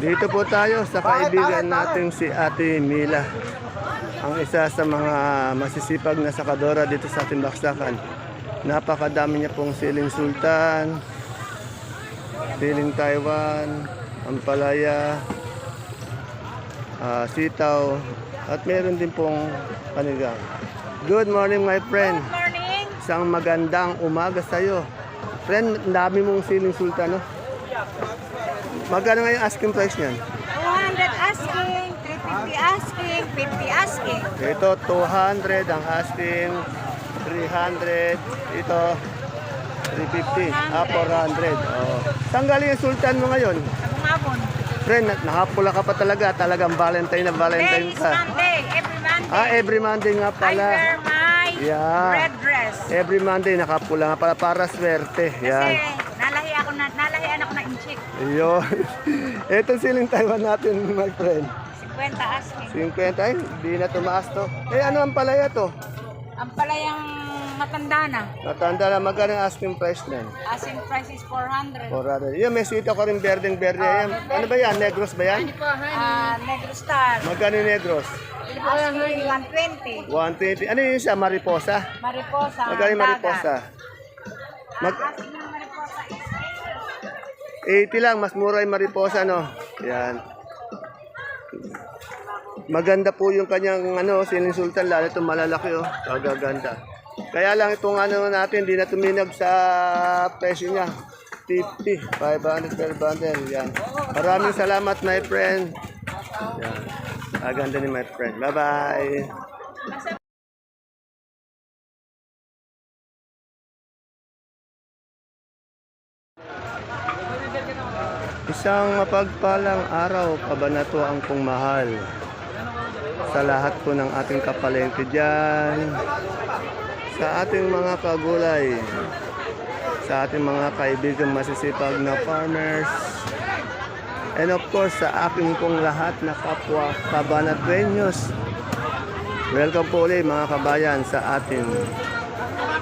Dito po tayo sa kaibigan nating si Ate Mila. Ang isa sa mga masisipag na sakadora dito sa ating baksakan. Napakadami niya pong siling sultan, siling Taiwan, ampalaya, ah, sitaw, at meron din pong panigang. Good morning my friend. morning. Isang magandang umaga sa iyo. Friend, ang dami mong siling sultan, no? Magkano nga yung asking price niyan? 200 asking, 350 asking, 50 asking. Ito, 200 ang asking, 300, ito, 350, ah, 400. Oh. Saan galing yung sultan mo ngayon? Bumabon. Friend, nakapula ka pa talaga, talagang valentine na valentine Today is ka. Monday, every Monday. Ah, every Monday nga I pala. wear my Yeah. red dress. Every Monday nakapula nga pala para swerte. Kasi Yan. nalahi ako na, nalahian ako na inchik. Yun. Itong siling Taiwan natin, my friend. 50 asking. 50, ay, hindi na tumaas to. Eh, ano ang palaya to? Ang palayang matanda na. Natanda na magkano ang asking price na? Asking price is 400. 400. Yun, may sito ko rin berdeng berde. yan. Ano ba yan? Negros ba yan? Ah, Negro Star. Magkano yung negros? Asking 120. 120. Ano yun siya? Mariposa? Mariposa. Magkano yung mariposa? Mag Asking ng 80 lang. Mas mura yung mariposa, no? Yan. Maganda po yung kanyang ano, siling sultan, lalo itong malalaki, oh. Kagaganda. Kaya lang itong ano natin, di na tuminag sa presyo niya. 50, 500 per bundle. Yan. Maraming salamat, my friend. Yan. Kaganda ni my friend. Bye-bye. Isang mapagpalang araw, kabanatuan kong mahal. Sa lahat po ng ating kapalengke dyan, sa ating mga kagulay, sa ating mga kaibigan masisipag na farmers, and of course sa aking pong lahat na kapwa kabanatuenyos. Welcome po ulit mga kabayan sa ating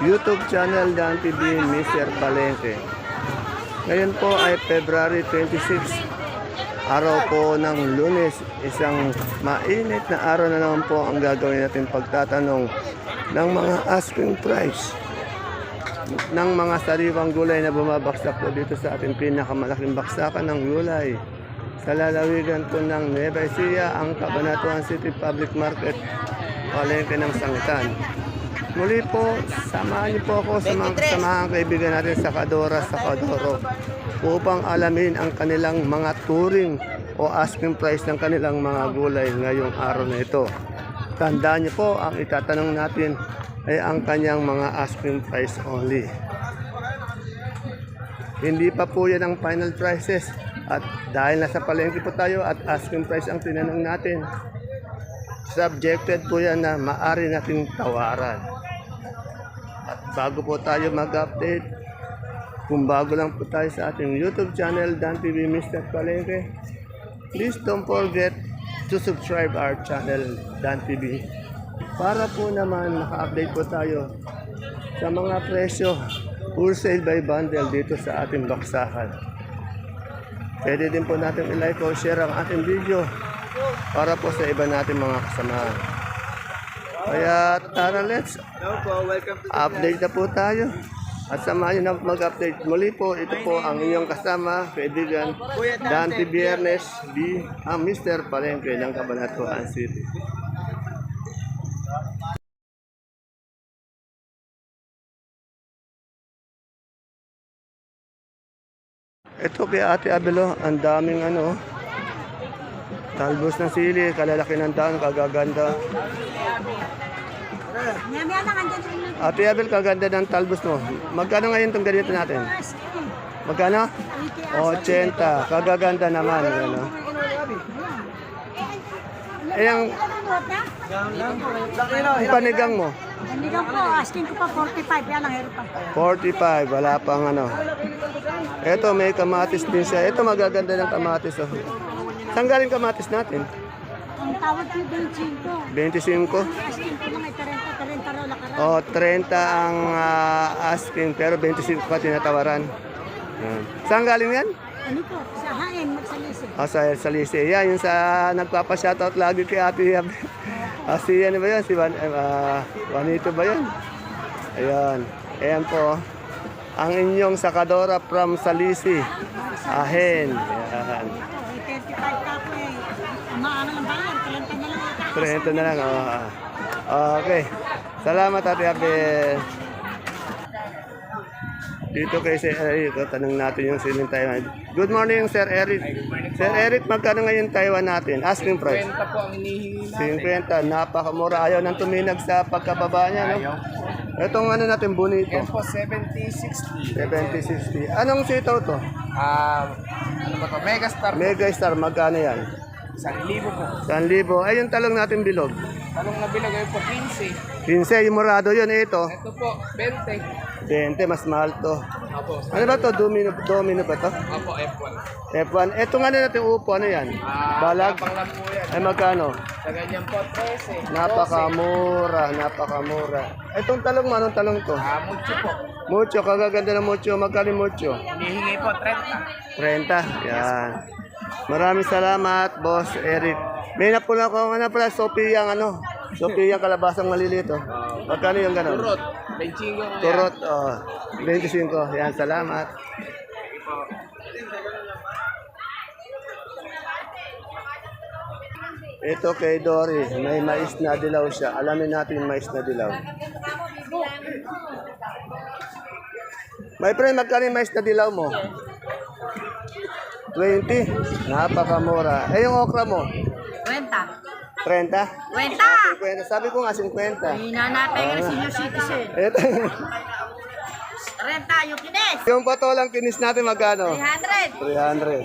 YouTube channel Dan TV Mr. Palengke. Ngayon po ay February 26, araw po ng lunes. Isang mainit na araw na naman po ang gagawin natin pagtatanong ng mga asking price ng mga sariwang gulay na bumabaksak po dito sa ating pinakamalaking baksakan ng gulay. Sa lalawigan po ng Nueva Ecija, ang Cabanatuan City Public Market, palengke ng sangitan. Muli po, samahan niyo po ako sa mga kasamahan kaibigan natin sa Kadora, sa Kadoro upang alamin ang kanilang mga turing o asking price ng kanilang mga gulay ngayong araw na ito. Tandaan niyo po, ang itatanong natin ay ang kanyang mga asking price only. Hindi pa po yan ang final prices. At dahil nasa palengke po tayo at asking price ang tinanong natin, subjected po yan na maari nating tawaran. Bago po tayo mag-update, kung bago lang po tayo sa ating YouTube channel, Dan TV Mr. Palengke, please don't forget to subscribe our channel, Dan TV. Para po naman maka-update po tayo sa mga presyo wholesale by bundle dito sa ating baksakan. Pwede din po natin i-like o share ang ating video para po sa iba natin mga kasamahan. Kaya tara let's update na po tayo. At samahan nyo na mag-update. Muli po, ito po ang inyong kasama, kaibigan, Dante Biernes, B, ang Mr. Palengke ng Cabanatuan City. Ito kay Ate Abelo, ang daming ano, talbos ng sili, kalalaki ng daan, kagaganda. Ate Abel, kaganda ng talbos mo. Magkano ngayon itong ganito natin? Magkano? 80. Kagaganda naman. Ano? Eh, ang, ang panigang mo? Ka po, asking ko pa 45, yan ang hero pa. 45. Wala pang ano. Ito, may kamatis din siya. Ito, magaganda ng kamatis. Oh. Saan galing kamatis natin? Ang tawag ko 25. 25? Lang ay 30, 30 raw lakaran. O, 30 ang ah, asking pero 25 pa tinatawaran. Yan. Saan galing yan? Ano po? Sa hain, magsalisi. O, sa Salise. Yan, yung sa nagpapa-shoutout lagi kay Ate Yab. Ah, si ano ba yan? Si Juan, eh, ah, Juanito ba yan? Ayan. Ayan po. Ang inyong sakadora from Salisi. Ahen. Ayan. 35,000 ano lang ba yan? 30 na lang ata. 30 na lang. Oh. Okay. Salamat, Ate Abel. Dito kay Sir Eric, oh, tanong natin yung siling Taiwan. Good morning, Sir Eric. Sir Eric, magkano ngayon Taiwan natin? Asking price. 50 po ang hinihingi natin. 50, napakamura. Ayaw nang tuminag sa pagkababa niya, no? Ayaw. Itong ano natin, bonito. Yan po, 7060. 7060. Anong sitaw to? Um, ano ba to? Megastar. Megastar, magkano yan? 1,000 po. 1,000. Ay, yung talong natin bilog. Talong na bilagay po, 15. 15, yung morado yun, ito. Ito po, 20. 20, mas mahal to. Opo, Ano ba to? Domino, domino ba to? opo, F1. F1. Etong ano natin upo, ano yan? Ah, Balag? Tapang lang po yan. Ay, magkano? Sa ganyan po, 13. Napakamura, napakamura. Itong talong mo, anong talong to? 12. Ah, mucho po. Mucho, kagaganda ng mucho. Magkano mucho? Hinihingi po, 30. 30. Yan. Maraming salamat, Boss Eric. May napula ko, ano pala, Sophia, ang ano? Sophia, kalabasang maliliit, oh. Magkano yung ganun? Turot. Benchingo ko yan. Turot, oh. 25. Yan, salamat. Ito kay Dory, may mais na dilaw siya. Alamin natin yung mais na dilaw. My friend, magkano yung mais na dilaw mo? 20. Napakamura. Eh, yung okra mo? 20. 30? 20! 50. Sabi ko nga 50. Hinanapin ka na senior citizen. Ito. 30 yung kines. yung patolang kinis natin magkano? 300. 300.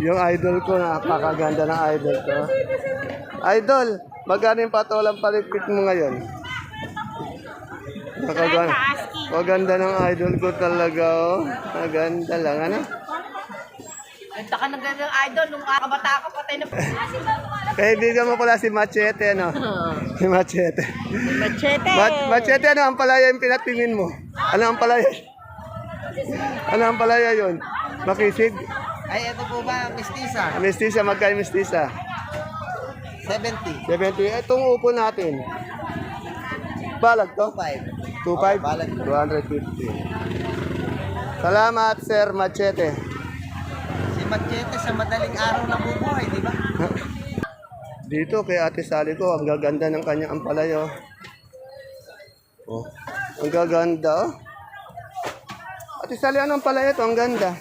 Yung idol ko, napakaganda ng idol ko. Idol, magkano yung patolang palikpik mo ngayon? Nakaganda. Maganda ng idol ko talaga, oh. Maganda lang, ano? Ganda ka ng gandang idol nung kabata ka patay na Kaibigan mo pala si Machete, no? Si Machete. Machete. Ma- Machete, ano ang palaya yung pinatingin mo? Ano ang palaya? Ano ang palaya yun? Makisig? Ay, ito po ba, mestiza? Mestiza, magkano mestiza? 70. 70. Itong upo natin. Balag to? 5. 2.5? balag. 250. Salamat, Sir Machete. Machete sa madaling araw na bubuhay, di ba? Dito kay Ate Sally ko, ang gaganda ng kanyang ampalayo. Oh, ang gaganda, oh. Ate Sally, anong palaya to? Ang ganda.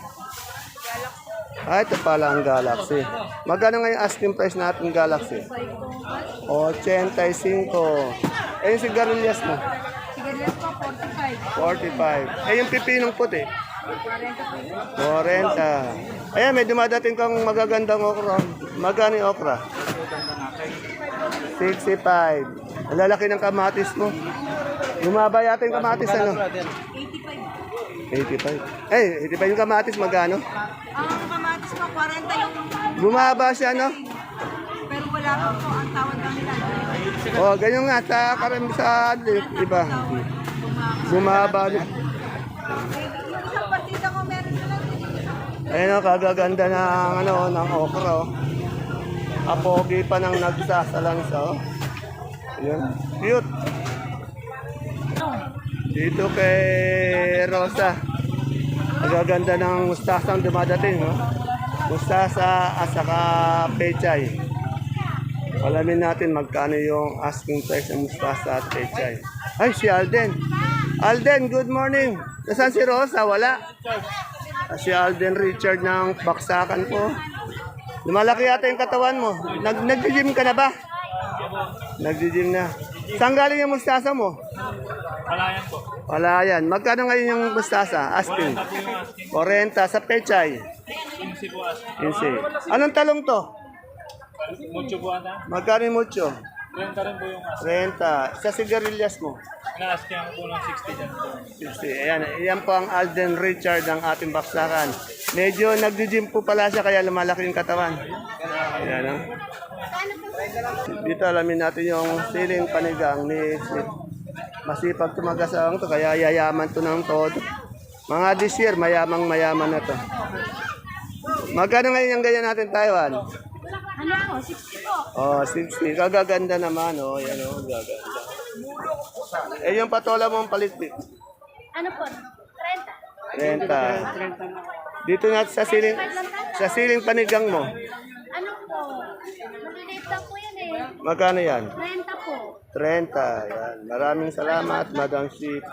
Ah, ito pala ang Galaxy. Magkano nga yung asking price natin Galaxy? 85. Eh, yung sigarilyas mo? Sigarilyas po, 45. 45. Eh, yung pipinong puti? 40. Ayan, may dumadating kang magagandang okra. Magkano yung okra? 65. Ang lalaki ng kamatis mo. Bumaba yata yung kamatis, ano? 85. Eh, 85 yung kamatis, magkano? Ang kamatis po, 40 yung... Bumaba siya, no? Pero wala pa po ang tawad ng nila. Oh, ganyan nga, sa karam sa iba. Bumaba. Yung isang partida ko meron na lang. Ayun o, kagaganda ng, ano, ng okra, oh. Apogi pa ng nagsasalansa, oh. Ayan, cute. Dito kay Rosa. Nagaganda ng mustasang dumadating, no? Mustasa at saka pechay. Alamin natin magkano yung asking price ng mustasa at pechay. Ay, si Alden. Alden, good morning. Nasaan si Rosa? Wala. Si Alden Richard ng Baksakan po. Lumalaki yata yung katawan mo. Nag Nag-gym ka na ba? Nag-gym na. Saan galing yung mustasa mo? Palayan po. Palayan. Magkano ngayon yung mustasa? Asking. 40 sa pechay. 15 po 15. Anong talong to? Mucho po ata. Magkano yung mucho? 30 rin po yung as. 30. Sa sigarilyas mo? Ina-asking ako po ng 60 dyan po. 60. Ayan, ayan po ang Alden Richard ng ating baksakan. Medyo nagdi-gym po pala siya kaya lumalaki yung katawan. Ayan, no? Dito alamin natin yung siling panigang ni Smith. Masipag tumagasang to kaya yayaman to ng todo. Mga this year, mayamang mayaman na to. Magkano ngayon yung ganyan natin Taiwan? Ano po? 60 po. Oh, 60. Kagaganda naman, oh. Yan, oh. Gaganda. Eh, yung patola mong palitbit. Ano po? 30. 30. Dito na sa siling, sa siling panigang mo. Ano po? Maliliit lang po yan eh. Magkano yan? 30 po. 30. Yan. Maraming salamat, Madam Sweet.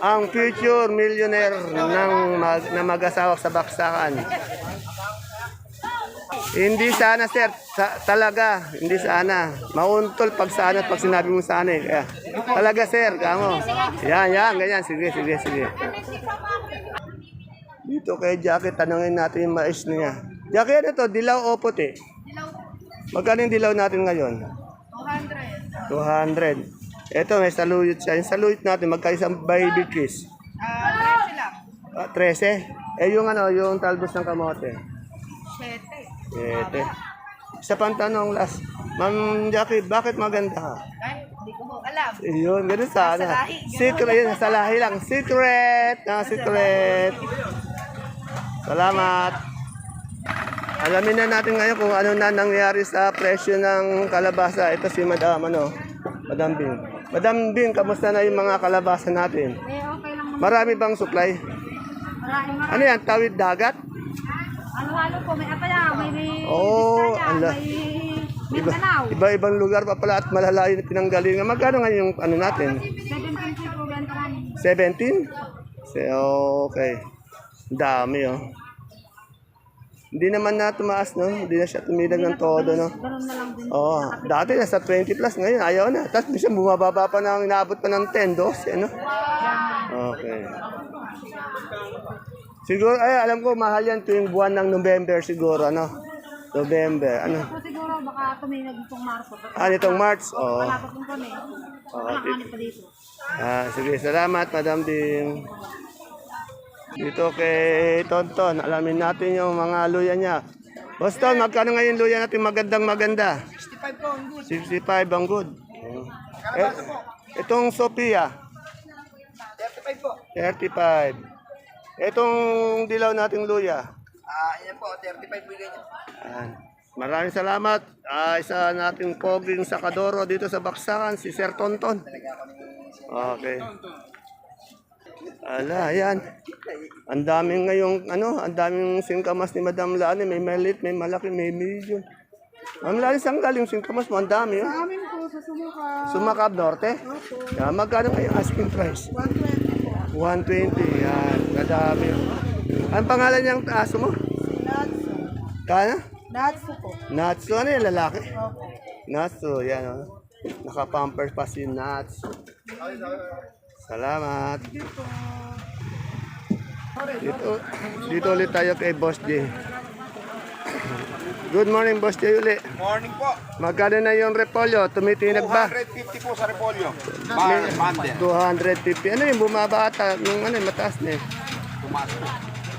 Ang future millionaire ng mag, na mag-asawa sa baksakan. Hindi sana, sir. Sa, talaga, hindi sana. Mauntol pag sana pag sinabi mo sana eh. Kaya, talaga, sir. Kamo. Yan, yan, ganyan. Sige, sige, sige. Dito kay Jackie, tanungin natin yung mais niya. Jackie, ano to? Dilaw o puti? Magkano yung dilaw natin ngayon? 200. 200. Ito, may saluyot siya. Yung saluyot natin, magkano isang baby kiss? Ah, 13 lang. 13? Eh, yung ano, yung talbos ng kamote? 7. 7. Isa pang tanong last. Ma'am Jackie, bakit maganda ka? Ay, hindi ko alam. Yun, ganun sana. Secret, yun, sa lahi lang. Secret! Na secret. Salamat. Alamin na natin ngayon kung ano na nangyari sa presyo ng kalabasa. Ito si Madam, ano? Madam Bing. Madam Bing, kamusta na yung mga kalabasa natin? Eh, okay lang. Marami bang supply? Maraming mga Ano yan, tawid dagat? Halo-halo po. May ataya, may Oh, Biskaya, ala. may Iba, Mindanao. iba-ibang lugar pa pala at malalayo na pinanggalingan. Magkano nga yung ano natin? 17 po benta namin. 17? Se- Okay. Dami oh. Hindi naman na tumaas, no? Hindi na siya tumilag ng todo, no? Oo. Dati nasa 20 plus, ngayon ayaw na. Tapos minsan bumababa pa na, inaabot pa ng 10, 12, ano? Okay. Siguro, ay, alam ko, mahal yan tuwing buwan ng November siguro, ano? November, ano? So siguro baka tuminag itong Marso. Ah, nitong March? Oo. Wala pa pong kami. Pa dito. Ah, sige, salamat, Madam Ding. Dito kay Tonton, alamin natin yung mga luya niya. Boston, magkano ngayon luya natin magandang maganda? 65 po, ang good. 65 ang good. Eh, itong Sophia, 35 po. 35. Itong dilaw nating luya. Ah, yan po, 35 po ganyan. Ayan. Maraming salamat. Ah, isa nating poging sakadoro dito sa Baksakan, si Sir Tonton. Okay. Ala, ayan. Ang daming ngayong, ano, ang daming singkamas ni Madam Lani. May maliit, may malaki, may medium. Ma'am Lani, saan galing singkamas mo? Ang dami, oh. Amin po sa Sumuka. Sumakab Norte? Yeah, magkano kayo asking price? 120 yan. Nadami. Ang pangalan niyang aso mo? Kana? Natsu po. Natsu, ano yung lalaki? Natsu, yan o. Nakapampers pa si Natsu. Salamat. Dito, dito ulit tayo kay Boss J. Good morning, Boss J uli. Morning po. Magkano na yung repolyo? Tumitinag ba? 250 po sa repolyo. Bar, bundle. 250. Ano yung bumaba ata? Yung ano, mataas na eh.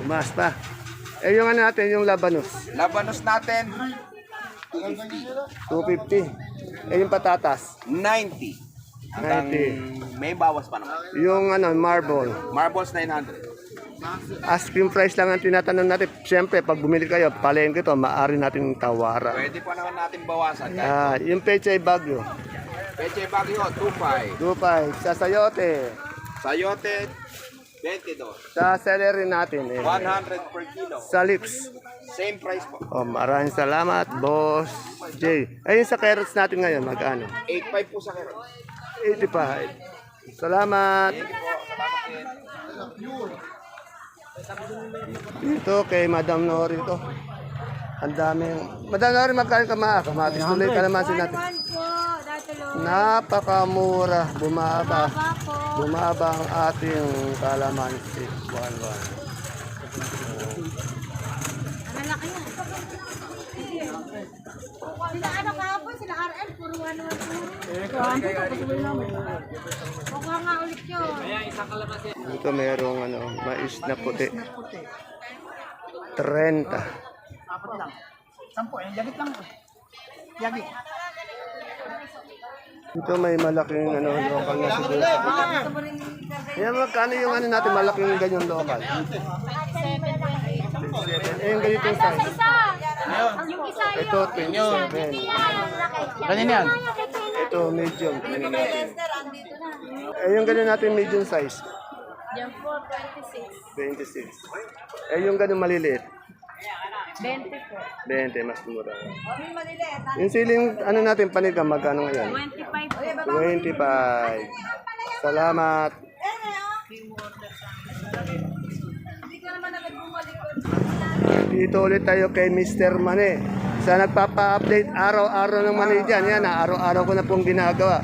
Tumaas pa. Eh yung ano natin, yung labanos. Labanos natin, 250. Eh yung patatas. 90. Hanggang 90. may bawas pa naman. Yung ano, marble. Marbles 900. Asking price lang ang tinatanong natin. Siyempre, pag bumili kayo, palengke to, maaari natin tawaran. Pwede pa naman natin bawasan. Ah, yung pechay bagyo. Peche Baguio, 25. 2.5. Sa sayote. Sayote, 22. Sa celery natin. Eh. 100 per kilo. Sa lips. Same price po. Oh, maraming salamat, boss J. Ayun sa carrots natin ngayon, magkano? 85 po sa kero. 85. Salamat. Dito kay Madam Nori to. Ang daming... Madam Nori, magkano ka mga kamatis? Tuloy ka naman natin. po, lo. Napakamura. Bumaba. po. Bumaba ang ating kalamansi. 1-1. Malaki yan. Sila ano kahapon, sila RL, puro ano ano. Mukha nga ulit yun. Dito mayroong ano, mais na puti. 30. Sampo, eh, yagit lang po. Yagit. Ito may malaking ano, local na siguro. Yan, magkano yung ano natin, malaking ganyan local? 27. Eh, yung ganitong size. Yung isa Ito, 27. Kanina yan? Ito, medium. Eh, yung ganyan natin, medium size. Yan po, 26. 26. Eh, yung ganyan maliliit. 20 po. 20, mas mura. Yung siling, ano natin, panigang, magkano ngayon? 25 po. 25. Salamat. Dito ulit tayo kay Mr. Mane. Sa nagpapa-update araw-araw ng Mane dyan. Yan, ah, araw-araw ko na pong ginagawa.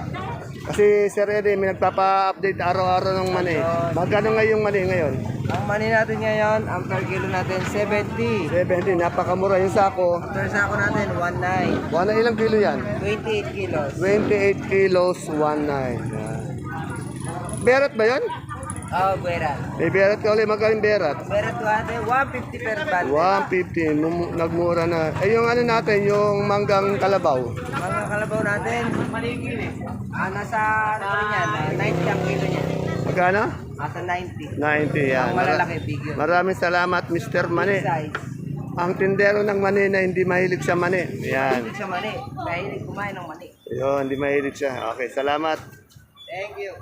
Kasi Sir Eddie, may nagpapa-update araw-araw ng Mane. Magkano ngayong Mane ngayon? Ang money natin ngayon, ang per kilo natin 70. 70, napakamura yung sako. Per sako natin 19. Wala ilang kilo yan? 28 kilos. 28 kilos, 19. Yan. Berat ba yun? Oh, buwera. May berat ka ulit, magkaling berat? Buwera to ate, 150 per bundle. 150, num- nagmura na. Eh yung ano natin, yung manggang kalabaw. Mga kalabaw natin, ah, nasa, ano yan, ah, 90 ang kilo niya. Magkano? Nasa 90. 90 yan. Ang malalaki, big yun. Maraming salamat, Mr. Mane. Size. Ang tindero ng mani na hindi mahilig sa mani. Yan. Hindi siya mani. Dahil kumain ng mani. Yun, hindi mahilig siya. Okay, salamat. Thank you.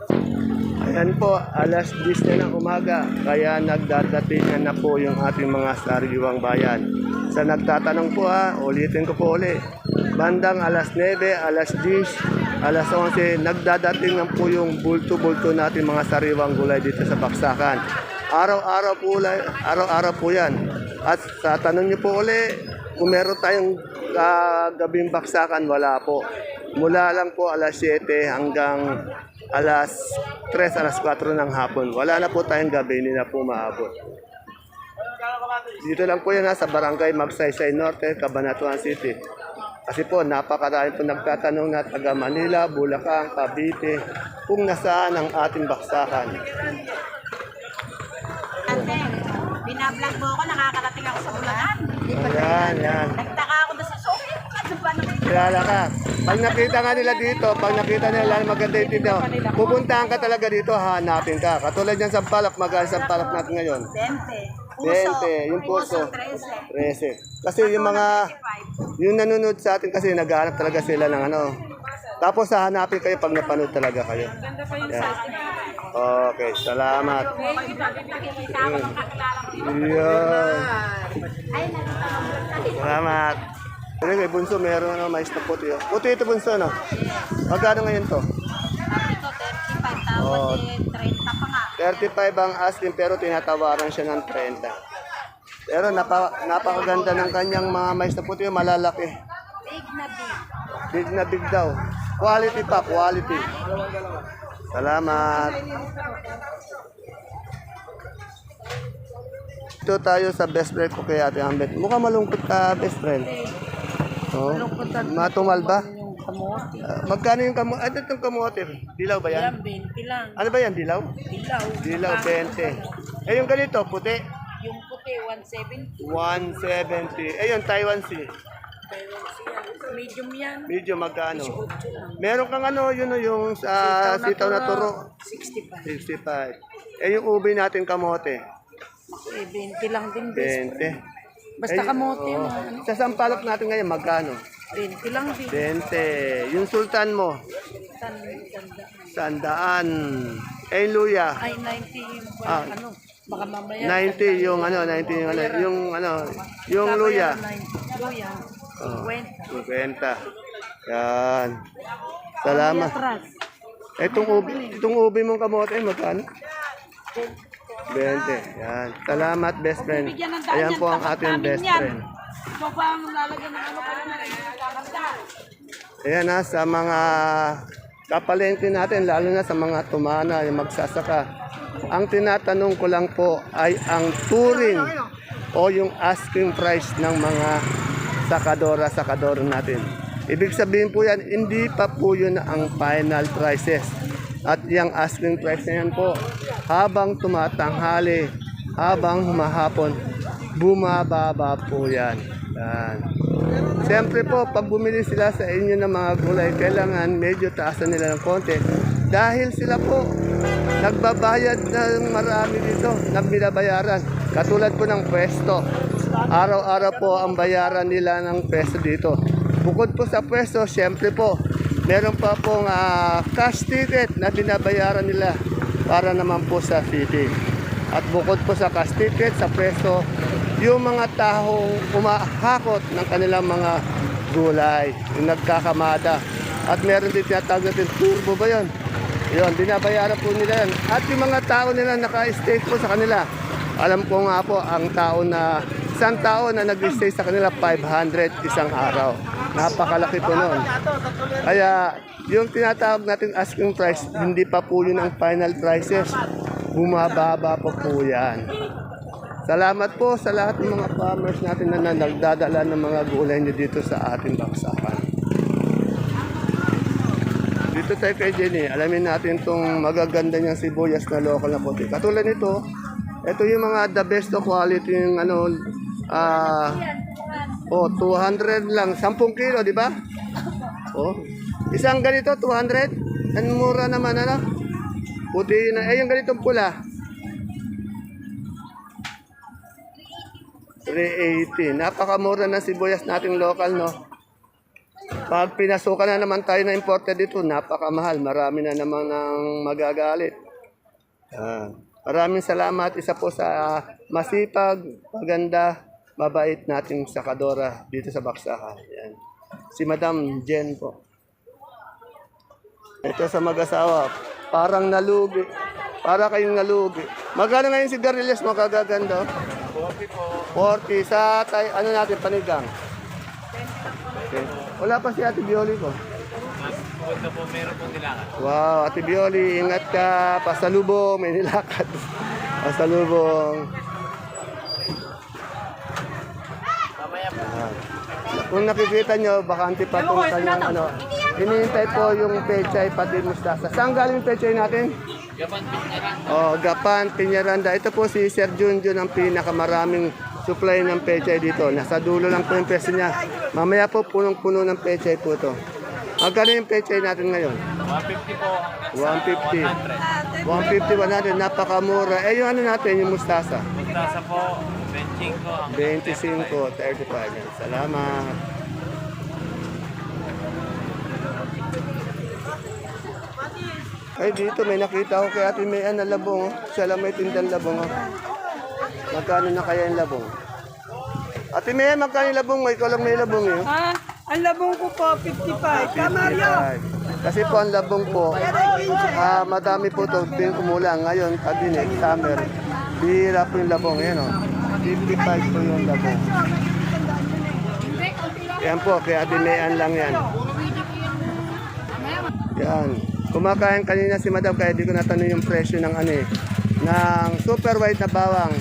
Ayan po, alas 10 na ng umaga, kaya nagdadatingan na po yung ating mga sariwang bayan. Sa nagtatanong po ha, ulitin ko po uli. Bandang alas 9, alas 10, alas 11, nagdadating na po yung bulto-bulto natin mga sariwang gulay dito sa Baksakan. Araw-araw po, araw-araw po yan. At sa tanong niyo po uli, kung meron tayong ah, gabing baksakan, wala po. Mula lang po alas 7 hanggang alas 3, alas 4 ng hapon. Wala na po tayong gabi, hindi na po maabot. Dito lang po yan ha, sa Barangay Magsaysay Norte, Cabanatuan City. Kasi po, napakarami po nagtatanong na taga Manila, Bulacan, Cavite, kung nasaan ang ating baksakan. Ate, binablog mo ako, nakakarating ako sa Bulacan. Ayan, yan. Nagtaka ako doon sa Sophie. Ano? Kilala ka. Pag nakita nga nila dito, pag nakita nila maganda yung tindahan, pupuntahan ka talaga dito, hanapin ka. Katulad yan sa palak, magkano sa palak natin ngayon? 20. 20, yung puso. 13. 13. Kasi yung mga, yung nanonood sa atin kasi naghahanap talaga sila ng ano. Tapos hahanapin kayo pag napanood talaga kayo. Yan. Okay, salamat. Yan. Salamat. Ano kay Bunso, meron ano, mais na puti. oh. Puti ito Bunso, no? Magkano ngayon to? Ito, 35. Oh. Tapos eh, 30 pa nga. 35 ang asking pero tinatawaran siya ng 30. Pero napa, napakaganda ng kanyang mga mais na puti, malalaki. Big na big. Big na big daw. Quality pa, quality. Salamat. Ito tayo sa best friend ko kay Ate Ambet. Mukhang malungkot ka, best friend. Oh, matumal ba? Ah, magkano yung kamote? Ano itong kamote? Dilaw ba yan? 20 lang. Ano ba yan? Dilaw? Dilaw. Dilaw, 20. Eh, yung ganito, puti. Yung puti, 170. 170. Eh, yung Taiwan Sea. Medium yan. Medyo magkano? Meron kang ano, yun o, yung sa sitaw na turo. 65. 65. Eh, yung ubi natin kamote. Eh, 20 lang din. 20. Basta Eh, kamote oo. mo. ano? Sa sampalok natin ngayon, magkano? 20 lang din. 20. Yung sultan mo, Tan- tanda. sandaan. Eh, luya. Ay, 90 yung Ah. ano. Baka mamaya. 90 yung ano, 90 yung ano, yung ano, yung luya. 90. Luya. Oh, 50. 50. Yan. Salamat. Atras. Itong ubi, itong ubi mong kamote, magkano? 20. Yan. Salamat, best friend. Ayan po ang ating best friend. Ano. Ayan na, sa mga kapalengke natin, lalo na sa mga tumana, yung magsasaka. Ang tinatanong ko lang po ay ang touring o yung asking price ng mga sakadora-sakadora natin. Ibig sabihin po yan, hindi pa po yun ang final prices. At yung asking price na po, habang tumatanghali, habang humahapon, bumababa po yan. Yan. Siyempre po, pag bumili sila sa inyo ng mga gulay, kailangan medyo taasan nila ng konti. Dahil sila po, nagbabayad ng marami dito, ng binabayaran. Katulad po ng pwesto. Araw-araw po ang bayaran nila ng pwesto dito. Bukod po sa pwesto, siyempre po, meron pa pong ah, cash ticket na binabayaran nila para naman po sa city. At bukod po sa cash ticket, sa pwesto, yung mga taong umahakot ng kanilang mga gulay, yung nagkakamada. At meron din tinatawag natin turbo ba yun? Yun, binabayaran po nila yan. At yung mga tao nila naka-stay po sa kanila. Alam ko nga po, ang tao na, isang tao na nag-stay sa kanila, 500 isang araw. Napakalaki po noon. Kaya, yung tinatawag natin asking price, hindi pa po yun ang final prices. Bumababa pa po yan. Salamat po sa lahat ng mga farmers natin na nagdadala ng mga gulay niyo dito sa ating baksakan. Dito tayo kay Jenny, alamin natin itong magaganda niyang sibuyas na local na puti. Katulad nito, ito yung mga the best of quality yung ano, ah, oh, 200 lang, 10 kilo, di ba? Oh, isang ganito, 200. Ang mura naman, ano? Puti na, eh yung ganitong pula. 380. Napakamura ng sibuyas nating local, no? Pag pinasukan na naman tayo na imported dito, napakamahal. Marami na naman ang magagalit. Ah, maraming salamat. Isa po sa masipag, maganda, mabait nating sakadora dito sa Baksakan. Yan. Si Madam Jen po. Ito sa mag-asawa, parang nalugi. Para kayong nalugi. Magkano ngayon si Garillas mo kagaganda? 40 po. 40 sa tay, ano natin panigang? Okay. Wala pa si Ate Bioli ko. Pupunta po, meron pong nilakan. Wow, Ate Bioli, ingat ka. Pasalubong, may nilakad. Pasalubong. Ayan. Kung nakikita nyo, bakante pa itong kanyang ano. Hinihintay po yung pechay pati mustasa. Saan galing yung pechay natin? Oh, Gapan, Piñaranda. Ito po si Sir Junjun ang pinakamaraming supply ng pechay dito. Nasa dulo lang po yung pwesto niya. Mamaya po punong-puno ng pechay po ito. Magkano yung pechay natin ngayon? 150 po. 150. 150, 100. Napakamura. Eh, yung ano natin, yung mustasa. Mustasa po, 25 hanggang 25, 35. Yan. Salamat. Ay, dito may nakita ko kay Ate May na labong. Siya lang may tindang labong. oh. Magkano na kaya yung labong? Ate May, magkano yung labong mo? Ikaw lang may labong eh. Ah, ang labong ko po, 55. Kamaryo! 55. Kasi po ang labong po, ah, madami po ito, kumulang. Ngayon, kadinig, summer, bihira po yung labong. Yan o, 55 po yung labong. Yan po, kaya dinean lang yan. Yan. Kumakain kanina si madam kaya di ko natanong yung presyo ng ano eh, ng super white na bawang.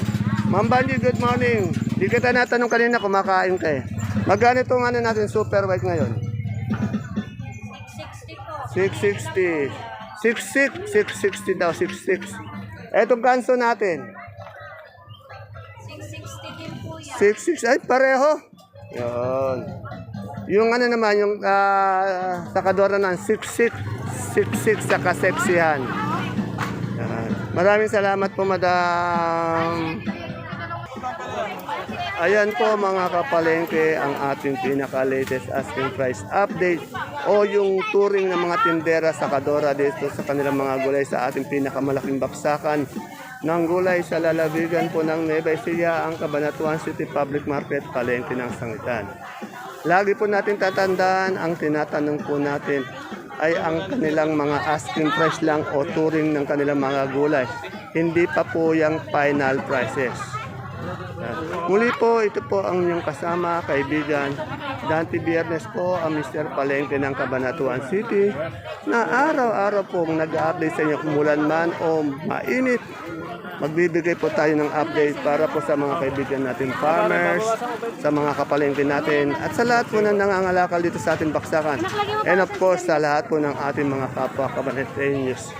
Ma'am Banji, good morning. Di kita natanong kanina kumakain ka eh. Magkano itong ano natin super white ngayon? 660. 66, 660 daw, 66. Etong kanso natin. 660 din po yan. 66, ay pareho. Yun. Yung ano naman, yung uh, sakadora ng 66, 66 sa kaseksihan. Maraming salamat po, madam. Ayan po mga kapalengke ang ating pinaka-latest asking price update o yung touring ng mga tindera sa Kadora dito sa kanilang mga gulay sa ating pinakamalaking baksakan ng gulay sa lalawigan po ng Nueva Ecija, ang Cabanatuan City Public Market, palengke ng Sangitan. Lagi po natin tatandaan, ang tinatanong po natin ay ang kanilang mga asking price lang o touring ng kanilang mga gulay. Hindi pa po yung final prices. Yan. Muli po, ito po ang inyong kasama, kaibigan. Dante Biernes po, ang Mr. Palengke ng Cabanatuan City na araw-araw pong nag-update sa inyo kung mulan man o mainit. Magbibigay po tayo ng update para po sa mga kaibigan natin farmers, sa mga kapalengke natin, at sa lahat po na nangangalakal dito sa ating baksakan. And of course, sa lahat po ng ating mga kapwa kabanetenyos.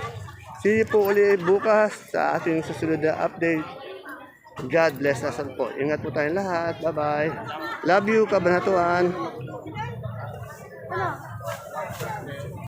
See you po ulit bukas sa ating susunod na update. God bless us all po. Ingat po tayong lahat. Bye-bye. Love you, kabanatuan. Ano?